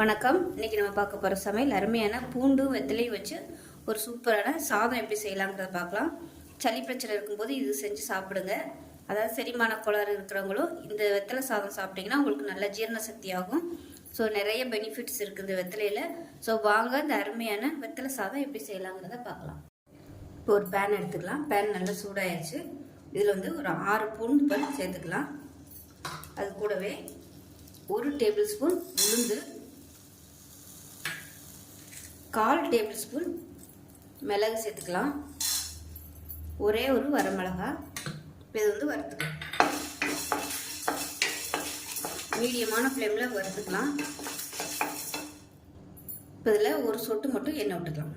வணக்கம். இன்னைக்கு நம்ம பார்க்க போகிற சமையல் அருமையான பூண்டு வெத்தலையும் வச்சு ஒரு சூப்பரான சாதம் எப்படி செய்யலாங்கிறத பார்க்கலாம். சளி பிரச்சனை இருக்கும்போது இது செஞ்சு சாப்பிடுங்க. அதாவது செரிமான கோளாறு இருக்கிறவங்களும் இந்த வெத்தலை சாதம் சாப்பிட்டிங்கன்னா உங்களுக்கு நல்ல ஜீரண சக்தி ஆகும் ஸோ நிறைய பெனிஃபிட்ஸ் இருக்குது இந்த வெத்தலையில். ஸோ வாங்க இந்த அருமையான வெத்தலை சாதம் எப்படி செய்யலாங்கிறத பார்க்கலாம். இப்போ ஒரு பேன் எடுத்துக்கலாம். பேன் நல்லா சூடாயிடுச்சு இதில் வந்து ஒரு ஆறு பூண்டு பல் சேர்த்துக்கலாம். அது கூடவே ஒரு டேபிள் ஸ்பூன் உளுந்து கால் டேபிள் ஸ்பூன் மிளகு சேர்த்துக்கலாம். ஒரே ஒரு வரமிளகா இப்போ இது வந்து வறுத்துக்கலாம். மீடியமான ஃப்ளேமில் வறுத்துக்கலாம். இப்போ இதில் ஒரு சொட்டு மட்டும் எண்ணெய் விட்டுக்கலாம்.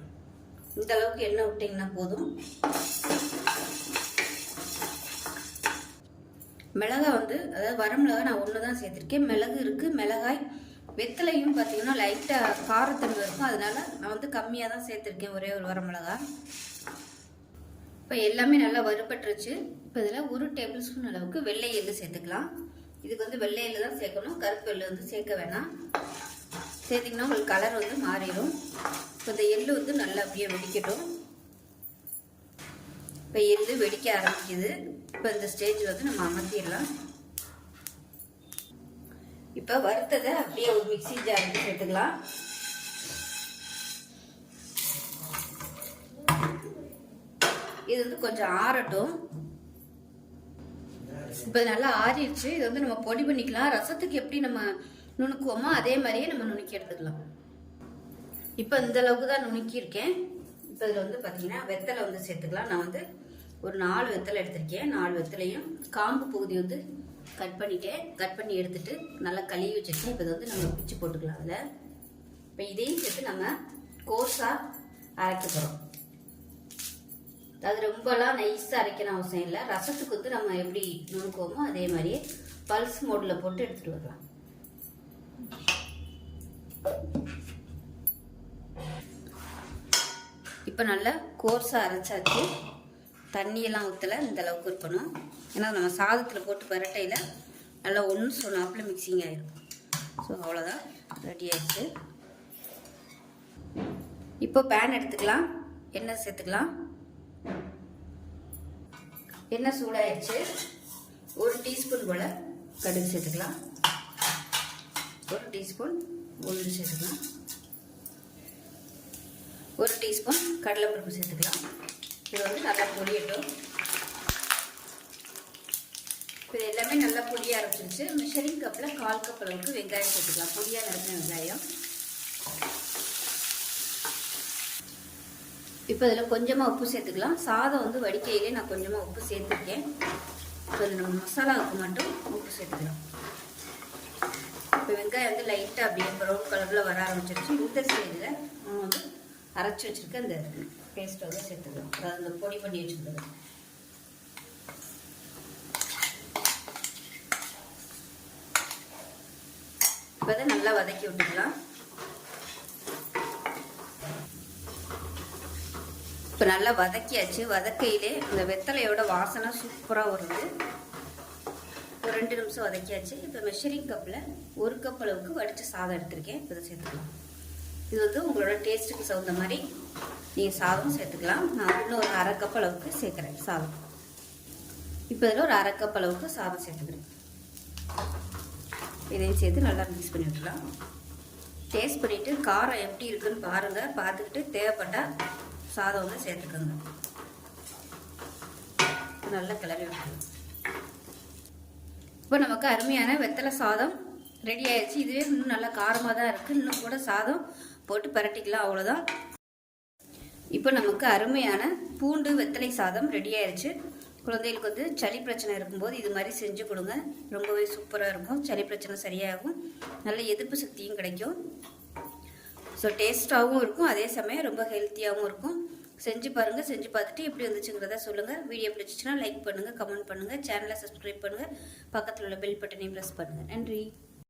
இந்த அளவுக்கு எண்ணெய் விட்டிங்கன்னா போதும். மிளகாய் வந்து அதாவது வரமிளகாய் நான் ஒன்று தான் சேர்த்துருக்கேன். மிளகு இருக்குது மிளகாய் வெத்தலையும் பார்த்தீங்கன்னா லைட்டாக காரத்தன்மை இருக்கும். அதனால நான் வந்து கம்மியாக தான் சேர்த்துருக்கேன் ஒரே ஒரு வரமிளகா இப்போ எல்லாமே நல்லா வறுபட்டுருச்சு. இப்போ இதில் ஒரு டேபிள் ஸ்பூன் அளவுக்கு வெள்ளை எள்ளு சேர்த்துக்கலாம். இதுக்கு வந்து வெள்ளை எள்ளு தான் சேர்க்கணும். கருப்பு எள்ளு வந்து சேர்க்க வேணாம். சேர்த்திங்கன்னா உங்களுக்கு கலர் வந்து மாறிடும். இப்போ இந்த எள்ளு வந்து நல்லா அப்படியே வெடிக்கட்டும். இப்போ எள்ளு வெடிக்க ஆரம்பிக்குது. இப்போ இந்த ஸ்டேஜ் வந்து நம்ம அமர்த்திடலாம். இப்போ வறுத்ததை அப்படியே ஒரு மிக்சி ஜாருக்கு சேர்த்துக்கலாம். இது வந்து கொஞ்சம் ஆறட்டும். இப்போ நல்லா ஆறிடுச்சு. இது வந்து நம்ம பொடி பண்ணிக்கலாம். ரசத்துக்கு எப்படி நம்ம நுணுக்குவோமோ அதே மாதிரியே நம்ம நுணுக்கி எடுத்துக்கலாம். இப்போ இந்த அளவுக்கு தான் நுணுக்கியிருக்கேன் இப்போ இதில் வந்து பார்த்தீங்கன்னா வெத்தலை வந்து சேர்த்துக்கலாம். நான் வந்து ஒரு நாலு வெத்தலை எடுத்திருக்கேன். நாலு வெத்தலையும் காம்பு பகுதி வந்து கட் பண்ணிட்டேன் கட் பண்ணி எடுத்துட்டு நல்லா கழுவி வச்சுட்டு இப்போ வந்து நம்ம பிச்சு போட்டுக்கலாம் அதில். இப்போ இதையும் சேர்த்து நம்ம கோர்ஸாக அரைக்க போகிறோம் அது ரொம்பலாம் நைஸாக அரைக்கணும் அவசியம் இல்லை. ரசத்துக்கு வந்து நம்ம எப்படி நுணுக்குவோமோ அதே மாதிரியே பல்ஸ் மோடில் போட்டு எடுத்துகிட்டு வரலாம். இப்போ நல்லா கோர்ஸாக அரைச்சாச்சு. தண்ணியெல்லாம் ஊற்றலை இந்த அளவுக்கு இருக்கணும். ஏன்னா நம்ம சாதத்தில் போட்டு பரட்டையில் நல்லா ஒன்று சொன்னாப்பில் மிக்சிங் ஆகிடும் ஸோ அவ்வளோதான் ரெடி ஆயிடுச்சு. இப்போ பேன் எடுத்துக்கலாம். எண்ணெய் சேர்த்துக்கலாம். எண்ணெய் சூடாயிடுச்சு. ஒரு டீஸ்பூன் போல் கடுகு சேர்த்துக்கலாம். ஒரு டீஸ்பூன் உளுந்து சேர்த்துக்கலாம். ஒரு டீஸ்பூன் கடலைப்பருப்பு சேர்த்துக்கலாம். இது வந்து நல்லா பொடியட்டும் இது எல்லாமே நல்லா பொடிய ஆரம்பிச்சிருச்சு மிஷரிங் கப்பில் கால் கப் அளவுக்கு வெங்காயம் சேர்த்துக்கலாம். பொடியாக நறுக்கின வெங்காயம். இப்போ இதில் கொஞ்சமாக உப்பு சேர்த்துக்கலாம். சாதம் வந்து வடிக்கையிலே நான் கொஞ்சமாக உப்பு சேர்த்துருக்கேன். இப்போ இதில் நம்ம மசாலாவுக்கு மட்டும் உப்பு சேர்த்துக்கலாம். இப்போ வெங்காயம் வந்து லைட்டாக அப்படியே ப்ரௌன் கலரில் வர ஆரம்பிச்சிருச்சு. இந்த சைடில் நம்ம வந்து அரைச்சி வச்சுருக்க இந்த பேஸ்ட் வந்து சேர்த்துக்கலாம். அதாவது இந்த பொடி பண்ணி வச்சுருந்தது இப்போ அதை நல்லா வதக்கி விட்டுக்கலாம். இப்போ நல்லா வதக்கியாச்சு. வதக்கையிலே அந்த வெத்தலையோட வாசனை சூப்பராக வருது. ஒரு ரெண்டு நிமிஷம் வதக்கியாச்சு. இப்போ மெஷரிங் கப்பில் ஒரு கப் அளவுக்கு வடித்த சாதம் எடுத்திருக்கேன். இப்போ இதை சேர்த்துக்கலாம். இது வந்து உங்களோட டேஸ்ட்டுக்கு தகுந்த மாதிரி நீங்கள் சாதம் சேர்த்துக்கலாம். நான் இன்னும் ஒரு அரை கப் அளவுக்கு சேர்க்குறேன் சாதம். இப்போ இதில் ஒரு அரை கப் அளவுக்கு சாதம் சேர்த்துக்கிறேன். இதையும் சேர்த்து நல்லா மிக்ஸ் பண்ணி விட்டுலாம் டேஸ்ட் பண்ணிவிட்டு காரம் எப்படி இருக்குன்னு பாருங்கள் பார்த்துக்கிட்டு தேவைப்பட்டால் சாதம் வந்து சேர்த்துக்கோங்க. நல்லா கிளறி விட்டுருங்க இப்போ நமக்கு அருமையான வெத்தலை சாதம் ரெடி ஆயிடுச்சு. இதுவே இன்னும் நல்லா காரமாக தான் இருக்குது இன்னும் கூட சாதம் போட்டு பரட்டிக்கலாம் அவ்வளோதான் இப்போ நமக்கு அருமையான பூண்டு வெத்தலை சாதம் ரெடி ஆயிடுச்சு குழந்தைகளுக்கு வந்து சளி பிரச்சனை இருக்கும்போது இது மாதிரி செஞ்சு கொடுங்க. ரொம்பவே சூப்பராக இருக்கும். சளி பிரச்சனை சரியாகும். நல்ல எதிர்ப்பு சக்தியும் கிடைக்கும். ஸோ டேஸ்ட்டாகவும் இருக்கும். அதே சமயம் ரொம்ப ஹெல்த்தியாகவும் இருக்கும். செஞ்சு பாருங்கள் செஞ்சு பார்த்துட்டு எப்படி வந்துச்சுங்கிறத சொல்லுங்கள் வீடியோ பிடிச்சிச்சின்னா லைக் பண்ணுங்கள் கமெண்ட் பண்ணுங்கள் சேனலை சப்ஸ்கிரைப் பண்ணுங்கள் பக்கத்தில் உள்ள பெல் பட்டனையும் ப்ரெஸ் பண்ணுங்கள் நன்றி.